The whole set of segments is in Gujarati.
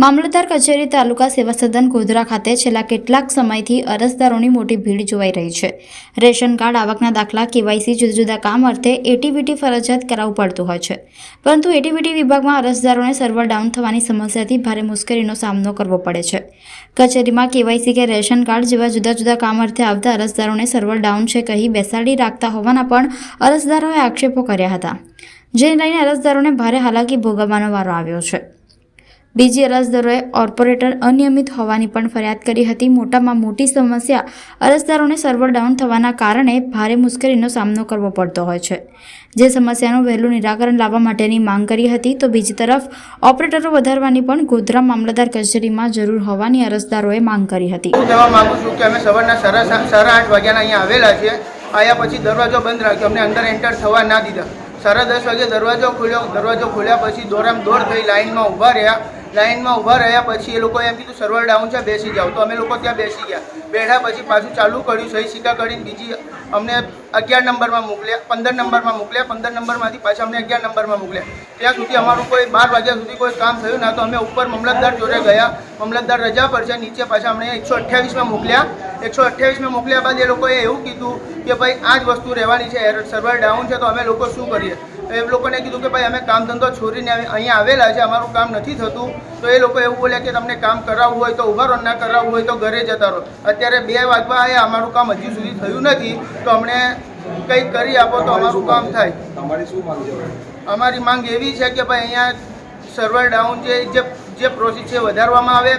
મામલતદાર કચેરી તાલુકા સેવા સદન ગોધરા ખાતે છેલ્લા કેટલાક સમયથી અરજદારોની મોટી ભીડ જોવાઈ રહી છે. રેશન કાર્ડ આવકના દાખલા, કેવાયસી જુદા જુદા કામ અર્થે એટીવીટી ફરજિયાત કરાવવું પડતું હોય છે. પરંતુ એટીવીટી વિભાગમાં અરજદારોને સર્વર ડાઉન થવાની સમસ્યાથી ભારે મુશ્કેલીનો સામનો કરવો પડે છે. કચેરીમાં કેવાયસી કે રેશન કાર્ડ જેવા જુદા જુદા કામ અર્થે આવતા અરજદારોને સર્વર ડાઉન છે કહી બેસાડી રાખતા હોવાના પણ અરજદારોએ આક્ષેપો કર્યા હતા. જેને લઈને અરજદારોને ભારે હાલાકી ભોગવવાનો વારો આવ્યો છે. બીજી અરજદારોએ ઓર્પોરેટર અનિયમિત હોવાની પણ ફરિયાદ કરી હતી. મોટામાં મોટી સમસ્યા અરજદારોને સર્વર ડાઉન થવાના કારણે ભારે મુશ્કેલીનો સામનો કરવો પડતો હોય છે. જે સમસ્યાનું વહેલું નિરાકરણ લાવવા માટેની માંગ કરી હતી, તો બીજી તરફ ઓપરેટરો વધારવાની પણ ગોધરા મામલતદાર કચેરીમાં જરૂર હોવાની અરજદારોએ માંગ કરી હતી. હું કહેવા માંગુ છું કે અમે સવારના સાડા સાડા આઠ વાગ્યાના અહીંયા આવેલા છીએ. આવ્યા પછી દરવાજો બંધ રાખ્યો. અમને અંદર એન્ટર થવા ના દીધા. સાડા દસ વાગે દરવાજો ખોલ્યો. દરવાજો ખોલ્યા પછી દોરામ દોડ થઈ લાઇનમાં ઊભા રહ્યા. લાઇનમાં ઊભા રહ્યા પછી એ લોકોએ એમ કીધું સર્વર ડાઉન છે, બેસી જાઓ. તો અમે લોકો ત્યાં બેસી ગયા. બેઠા પછી પાછું ચાલુ કર્યું, સહી સિક્કા કરીને બીજી અમને અગિયાર નંબરમાં મોકલ્યા, પંદર નંબરમાં મોકલ્યા, પંદર નંબરમાંથી પાછા અમને અગિયાર નંબરમાં મોકલ્યા. ત્યાં સુધી અમારું કોઈ બાર વાગ્યા સુધી કોઈ કામ થયું ના તો અમે ઉપર મામલતદાર જોડે ગયા. મામલતદાર રજા પર છે, નીચે પાછા અમને એકસો અઠ્યાવીસમાં મોકલ્યા. એકસો અઠ્યાવીસમાં મોકલ્યા બાદ એ લોકોએ એવું કીધું કે ભાઈ આ જ વસ્તુ રહેવાની છે સર્વર ડાઉન છે તો અમે લોકો શું કરીએ? એ લોકોને કીધું કે ભાઈ અમે કામ ધંધો છોડીને અહીંયા આવેલા છે અમારું કામ નથી થતું. તો એ લોકો એવું બોલ્યા કે તમને કામ કરાવવું હોય તો ઊભા રહો ના કરાવવું હોય તો ઘરે જતા રહો. અત્યારે બે વાગવા આવ્યા અમારું કામ હજી સુધી થયું નથી તો અમને કંઈક કરી આપો તો અમારું કામ થાય. તમારી શું માંગ છે? અમારી માંગ એવી છે કે ભાઈ અહીંયા સર્વર ડાઉન છે જે જે પ્રોસેસ છે વધારવામાં આવે.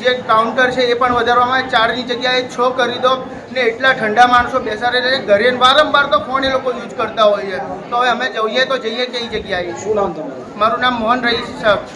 જે કાઉન્ટર છે એ પણ વધારવામાં આવે. ચારની જગ્યાએ છ કરી દો ને એટલા ઠંડા માણસો બેસાડેલા છે. ઘરે વારંવાર તો ફોન એ લોકો યુઝ કરતા હોય છે. તો હવે અમે જઈએ તો જઈએ કઈ જગ્યાએ. શું નામ તમારું? મારું નામ મોહન રહીશ સાહેબ.